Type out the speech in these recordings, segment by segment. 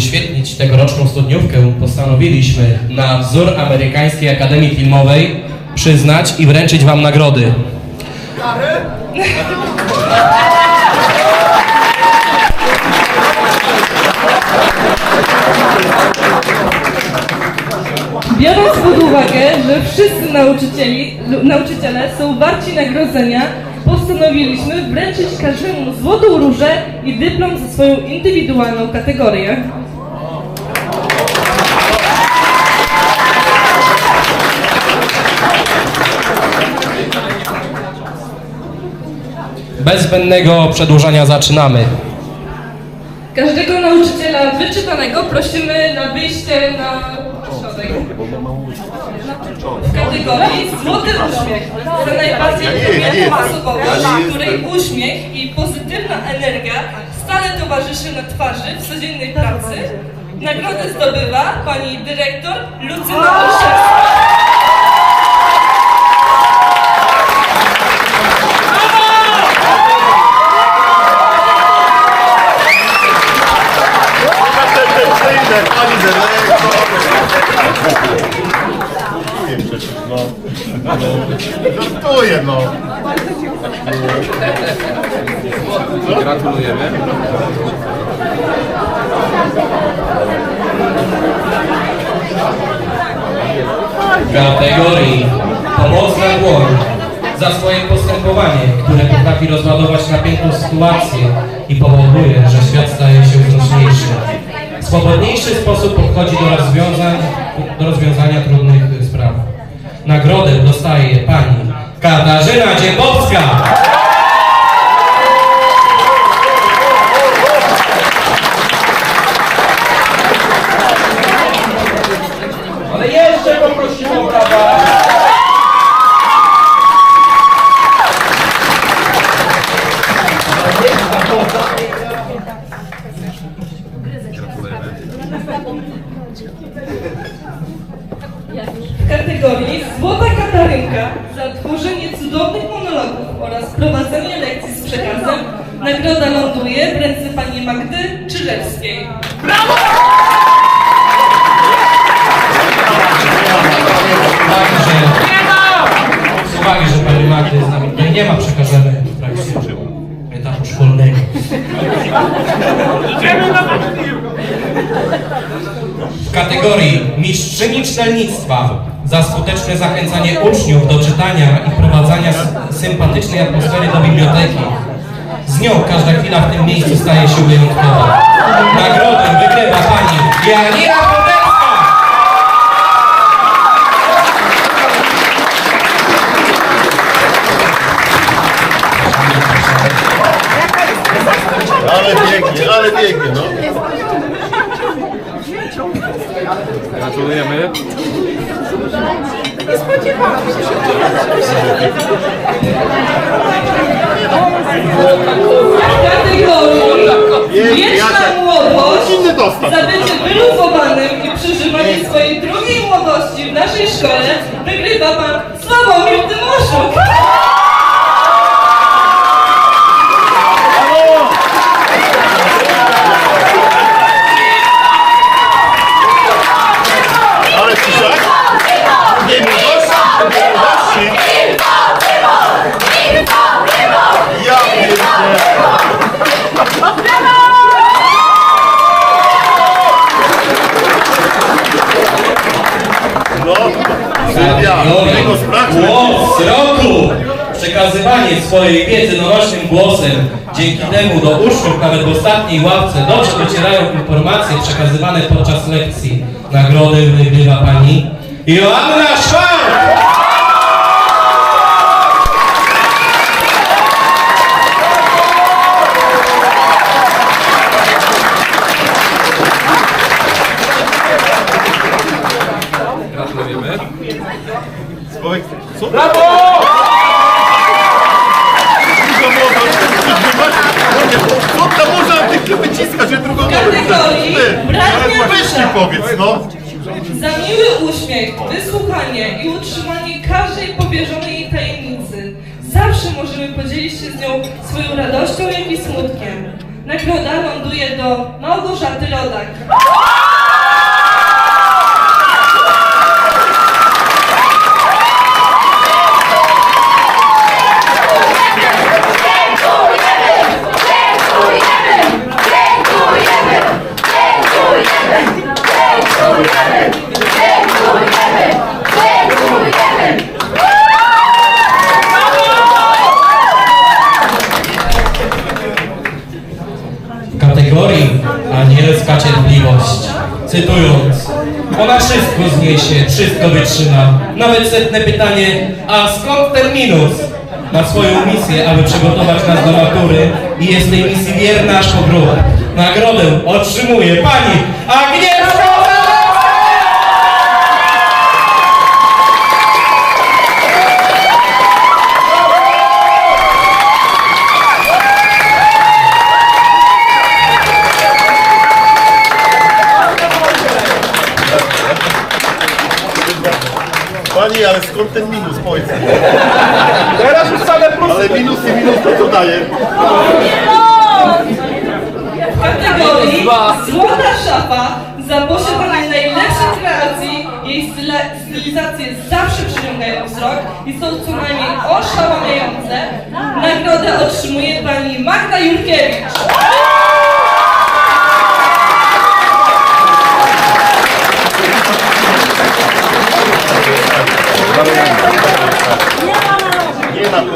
uświetnić tegoroczną studniówkę, postanowiliśmy na wzór Amerykańskiej Akademii Filmowej przyznać i wręczyć Wam nagrody. Biorąc pod uwagę, że wszyscy nauczycieli, nauczyciele są warci nagrodzenia, postanowiliśmy wręczyć każdemu złotą różę i dyplom za swoją indywidualną kategorię. Bez zbędnego przedłużania zaczynamy. Każdego nauczyciela wyczytanego prosimy na wyjście na środek. W kategorii Złoty Uśmiech za najbardziej lubianą osobowość, której uśmiech i pozytywna energia stale towarzyszy na twarzy w codziennej pracy. Nagrodę zdobywa pani dyrektor Lucyna Olszewska. Dyrektor. Nie przecież, no. Żartuję, no. Gratulujemy. W kategorii Pomocna dłoń za swoje postępowanie, które potrafi rozładować napiętą sytuację i powoduje, że świat staje się znośniejszy. Swobodniejszy sposób podchodzi do rozwiązań, do rozwiązania trudnych spraw. Nagrodę dostaje pani Katarzyna Dziębowska. Ale jeszcze poprosimy o brawa. W kategorii Złota Katarynka za tworzenie cudownych monologów oraz prowadzenie lekcji z przekazem nagroda ląduje w ręce pani Magdy Czyżewskiej. Z uwagi, że, z uwagi, że pani Magdy z nami tutaj nie ma, przekażemy w trakcie etapu szkolnego. W kategorii Mistrzyni Czytelnictwa za skuteczne zachęcanie uczniów do czytania i wprowadzania sympatycznej atmosfery do biblioteki. Z nią każda chwila w tym miejscu staje się wyjątkowa. Nagrodę wygrywa pani Janina Podecka! Ale biegnie, ale biegnie, no. Gratulujemy. W kategorii Wieczna. Młodość Inny dostał. za bycie wyluzowanym i przeżywanie swojej drugiej młodości w naszej szkole wygrywa pan Sławomir Tymoszuk. Ale ciszak. Nie młodości, nie młodości. Ja pierdolę. No, Sylwia, tego sprawdźmy. Głos roku! Przekazywanie swojej wiedzy donośnym głosem. Dzięki temu do uczniów nawet w ostatniej ławce dobrze docierają informacje przekazywane podczas lekcji. Nagrody wygrywa pani Joanna Szwarc! Gratulujemy. Powiedz, co? Brawo! Druga młodość, co tam można tych nie wyciskać, że drugą Kategorii bratnia Weź mi dusza. powiedz, no. Za miły uśmiech, wysłuchanie i utrzymanie każdej powierzonej jej tajemnicy. Zawsze możemy podzielić się z nią swoją radością, jak i smutkiem. Nagroda ląduje do Małgorzaty Rodak. kategorii anielska cierpliwość. Cytując, ona wszystko zniesie, wszystko wytrzyma. Nawet setne pytanie, a skąd ten minus? Ma swoją misję, aby przygotować nas do matury i jest tej misji wierna aż po grób. Nagrodę otrzymuje pani Agnieszka Pani, ale skąd ten minus, powiedz? Teraz już same plusy. Ale minus i minus to co daje? W kategorii Złota Szafa za posiadanie najlepszych kreacji, jej styla- stylizacje zawsze przyciągają wzrok i są co najmniej oszałamiające. Nagrodę otrzymuje pani Magda Jurkiewicz. Nie na to.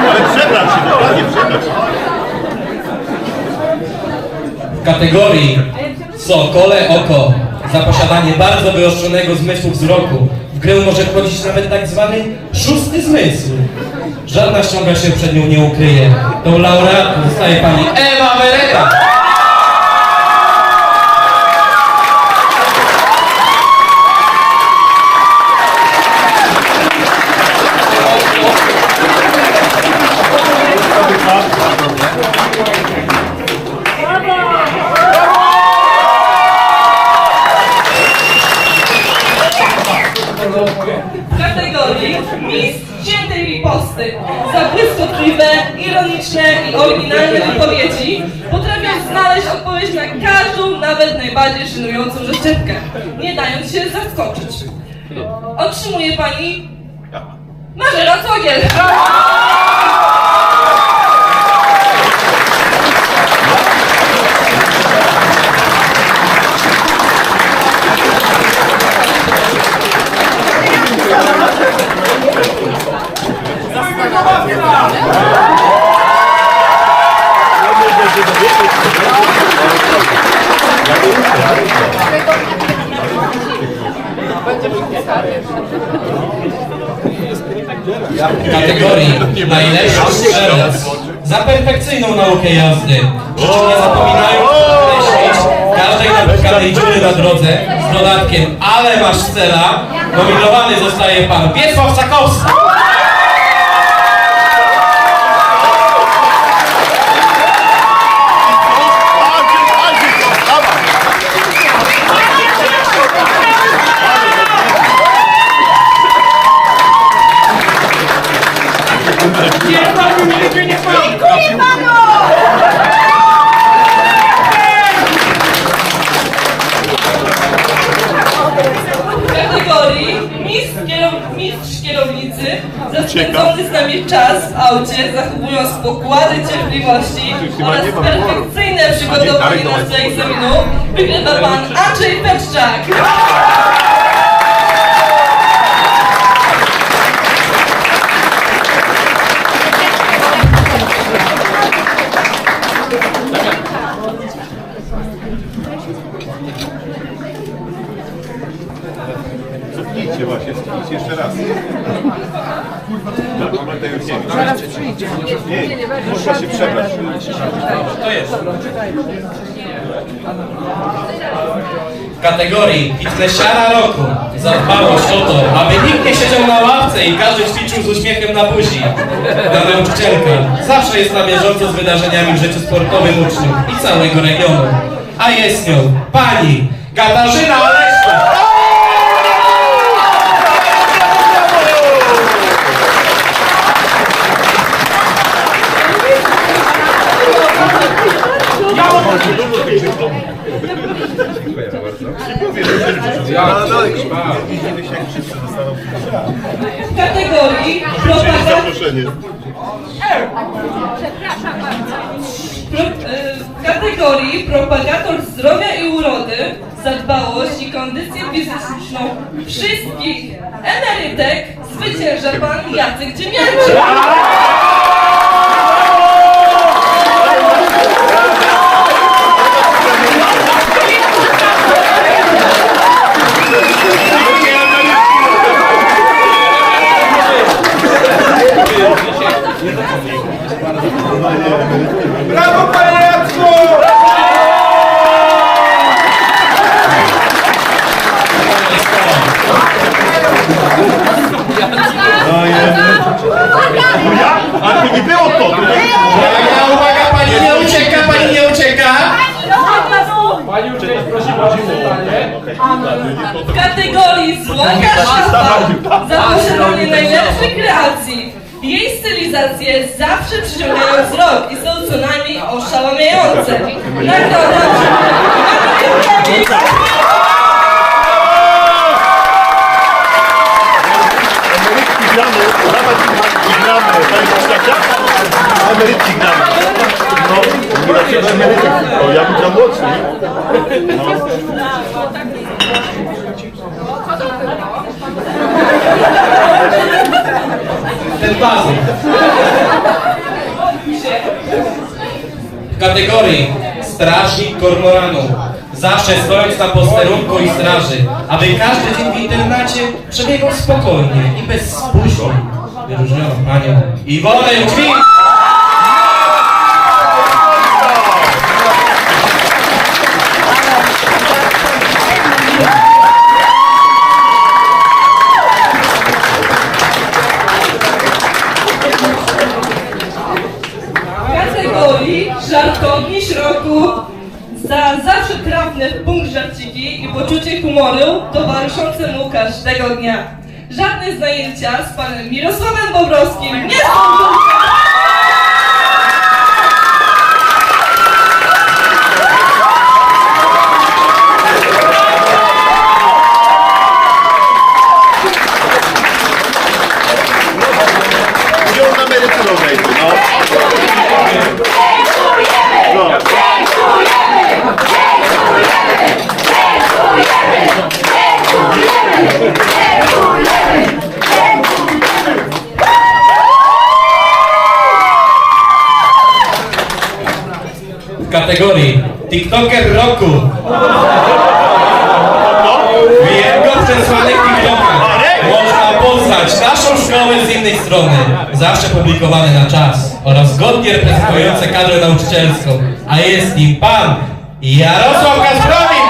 Ale przebrać się, dokładnie przebrać. W kategorii Sokole Oko za posiadanie bardzo wyostrzonego zmysłu wzroku w grę może wchodzić nawet tak zwany szósty zmysł. Żadna ściąga się przed nią nie ukryje. Tą laureatką zostaje pani Ewa Wereta. I oryginalne wypowiedzi potrafią znaleźć odpowiedź na każdą, nawet najbardziej żenującą rzeczewkę, nie dając się zaskoczyć. Otrzymuje pani Marzena Cogiel. Kategorii najlepszy strzelec za perfekcyjną naukę jazdy. Życzę nie zapominają podkreślić każdej napotkanej dziury na drodze z dodatkiem ale masz cela. Nominowany zostaje pan Wiesław Sakowski. Czas w aucie, zachowując pokłady cierpliwości oraz perfekcyjne przygotowanie nas do egzaminu wygrywa pan Andrzej Peszczak. Zaraz przyjdzie. Można się przebrać. W kategorii fitnessiara roku za dbałość o to, aby nikt nie siedział na ławce i każdy ćwiczył z uśmiechem na buzi. Ta nauczycielka zawsze jest na bieżąco z wydarzeniami w życiu sportowym uczniów i całego regionu. A jest nią pani Katarzyna Oleszka. Dziękuję bardzo. Widzimy się, jak wszyscy dostaną W kategorii propaganda, zaproszenie. pro, e, w kategorii propagator zdrowia i urody za dbałość i kondycję fizyczną wszystkich emerytek zwycięża pan Jacek Dziemianczyk. Brawo, panie Jacku! Ale to nie było to! to nie- Uwaga, uwaga, pani nie ucieka, pani nie ucieka! Pani już kiedyś prosiła o pytanie. W kategorii Złota Szata za posiadanie najlepszej kreacji. Jej stylizacje zawsze przyciągają wzrok i są co najmniej oszałamiające. Nagroda Emerytki gramy, dawać im gramy, tak jak świata? Emerytki gramy. No, nie dlaczego emerytek? O, ja bym za młodszy, nie? No. Ten bazyn. Kategorii Strażnik Kormoranu. Zawsze stojąc na posterunku i straży, aby każdy dzień w internacie przebiegał spokojnie i bez spóźnień. Wyróżniono panią Iwonę Dźwig! Każdego dnia. Żadne zajęcia z panem Mirosławem Bobrowskim nie są Gdzie on na emeryturę wejdzie, no? No. w kategorii TikToker roku. Jego przesłanek TikToka można poznać naszą szkołę z innej strony. Zawsze publikowane na czas oraz godnie reprezentujące kadrę nauczycielską. A jest nim pan Jarosław Kasprowicz!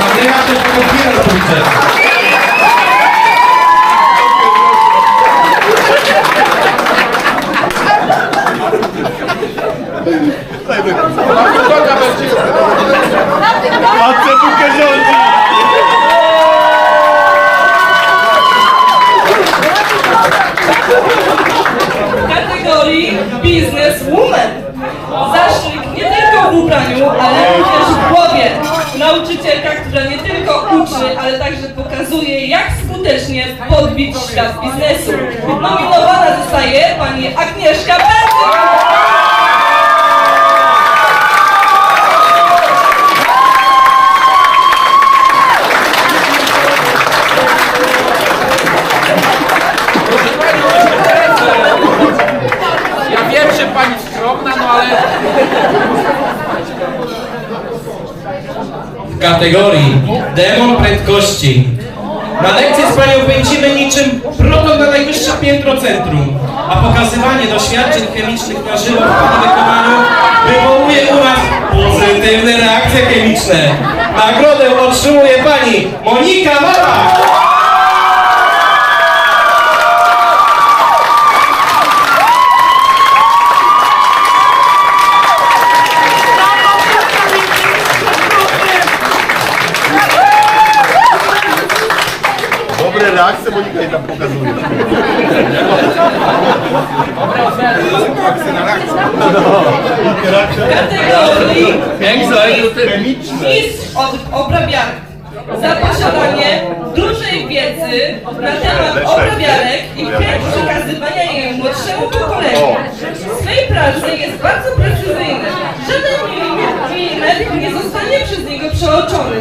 Nagrywa się w komputerze. Droga będzie. A co tu rządzi? w kategorii Businesswoman. Zaszczyt nie tylko w ubraniu, ale również w głowie. Nauczycielka, która nie tylko uczy, ale także pokazuje, jak skutecznie podbić świat biznesu. Nominowana zostaje pani Agnieszka Benzyk. Ja wiem, że pani skromna, no ale w kategorii Demon Prędkości. Na lekcję z panią pędzimy niczym proton na najwyższe piętro centrum, a pokazywanie doświadczeń chemicznych na żywo w wykonaniu wywołuje u nas pozytywne reakcje chemiczne. Nagrodę otrzymuje pani Monika Mała. Kategorii mistrz od obrabiarek. Za posiadanie dużej wiedzy na temat obrabiarek i chęć przekazywania jej młodszemu pokoleniu. W swej pracy jest bardzo precyzyjny. Żaden milimetr nie zostanie przez niego przeoczony.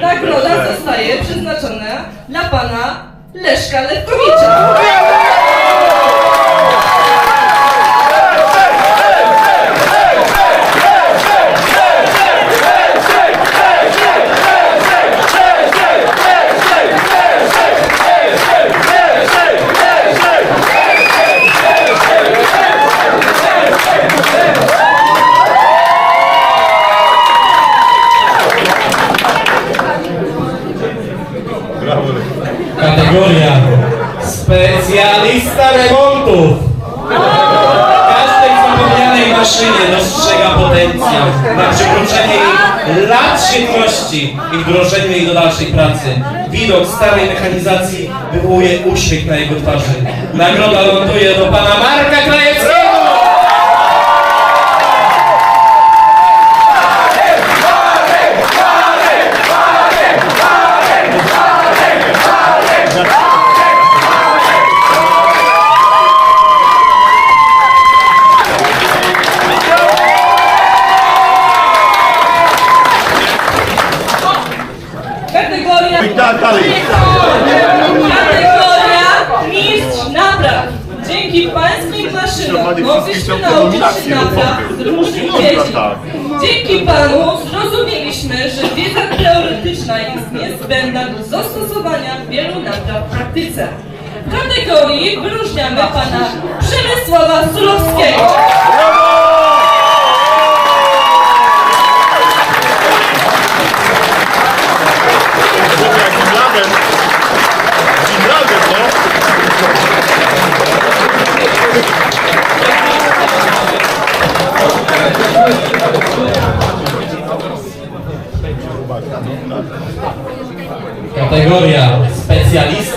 Nagroda zostaje przeznaczona dla pana Leszka Lewkowicza. Świetności i wdrożeniu jej do dalszej pracy. Widok starej mechanizacji wywołuje uśmiech na jego twarzy. Nagroda ląduje do pana Marka Krajewskiego. W kategorii wyróżniamy pana Przemysława Sulowskiego.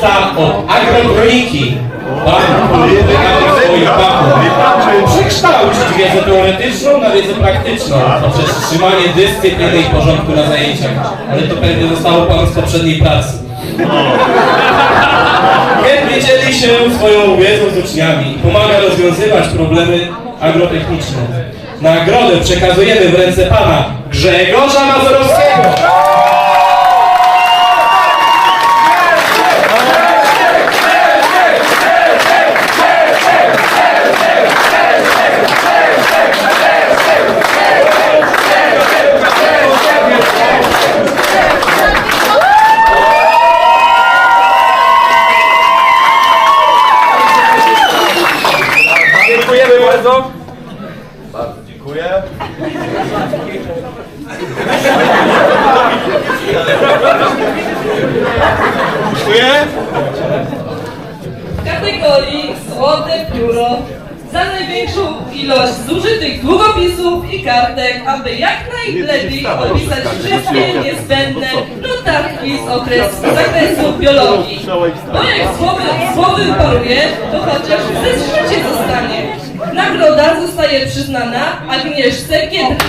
Specjalista od agrotroniki. Pan wygadał w swoim fachu. Przekształcić wiedzę teoretyczną na wiedzę praktyczną poprzez trzymanie dyscypliny i porządku na zajęciach. Ale to pewnie zostało panu z poprzedniej pracy. Chętnie dzieli się swoją wiedzą z uczniami i pomaga rozwiązywać problemy agrotechniczne. Nagrodę przekazujemy w ręce pana Grzegorza Mazurowskiego. To chociaż ze życie zostanie. Nagroda zostaje przyznana Agnieszce Giedrys.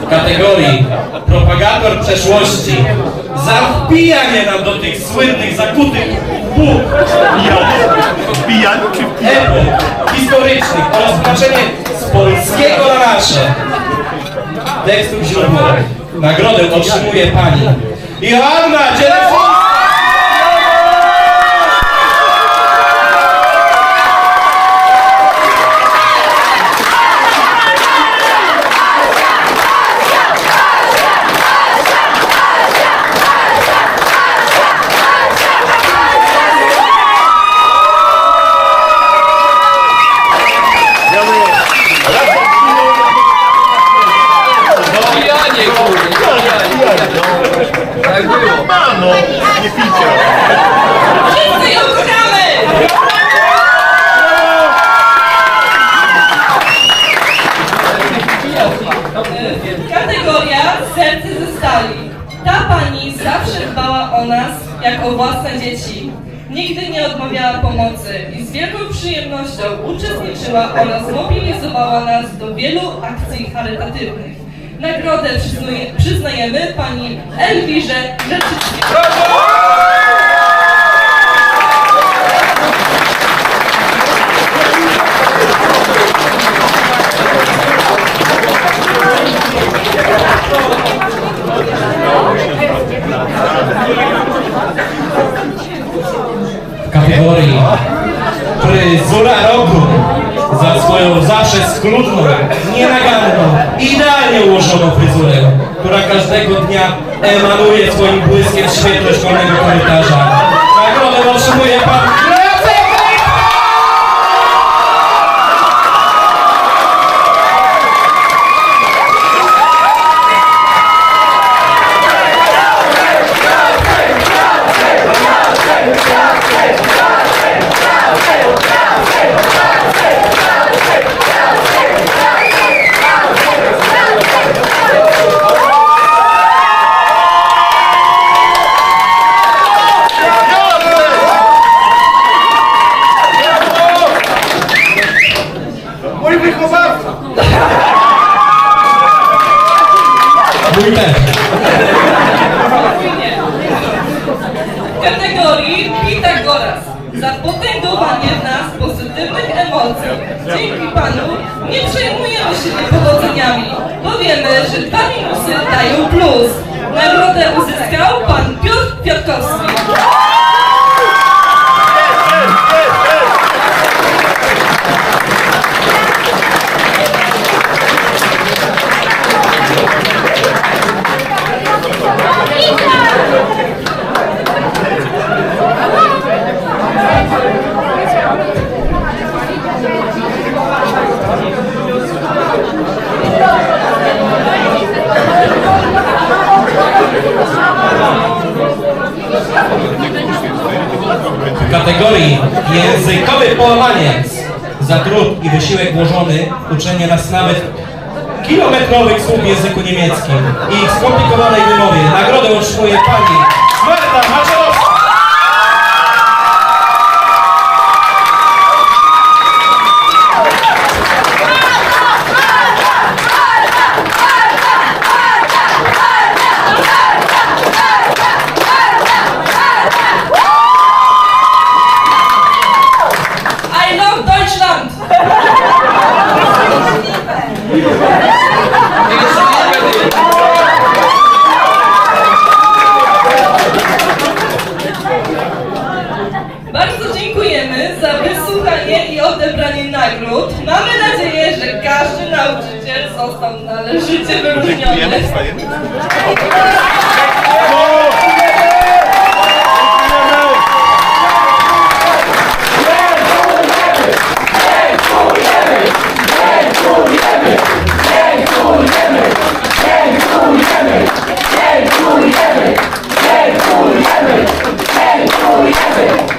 w kategorii propagator przeszłości za wbijanie nam do tych słynnych, zakutych bóg. Pijanie czy pijanie? epok historycznych oraz tłumaczenie z polskiego na nasze tekstów źródłowych. Nagrodę otrzymuje pani Joanna Dzielewska. Ja mówię, raz jak przyjął, Pijanie, kurwa. Ma no, nie picia. Wszyscy ją kochamy! Kategoria serce ze stali. Ta pani zawsze dbała o nas jak o własne dzieci. Nigdy nie odmawiała pomocy i z wielką przyjemnością uczestniczyła oraz mobilizowała nas do wielu akcji charytatywnych. Nagrodę przyznajemy pani Elwirze Rzeczyckiej. W kategorii fryzura roku za swoją zawsze skrutną, nienaganną, idealnie ułożoną fryzurę, która każdego dnia emanuje swoim błyskiem świetle szkolnego korytarza. Nagrodę otrzymuje pan Jacek Mój wychowawca. Mój też. W kategorii Pitagoras za potęgowanie w nas pozytywnych emocji. Dzięki Panu nie przejmujemy się niepowodzeniami, bo wiemy, że dwa minusy dają plus. Nagrodę uzyskał Pan Piotr Kwiatkowski. W kategorii językowy połamaniec za trud i wysiłek włożony uczenie nas nawet kilometrowych słów w języku niemieckim i skomplikowanej wymowie. Nagrodę otrzymuje pani Marta Maczorowska. nagród. Mamy nadzieję, że każdy nauczyciel został należycie wyróżniony. Dziękujemy! Dziękujemy! Dziękujemy! Dziękujemy!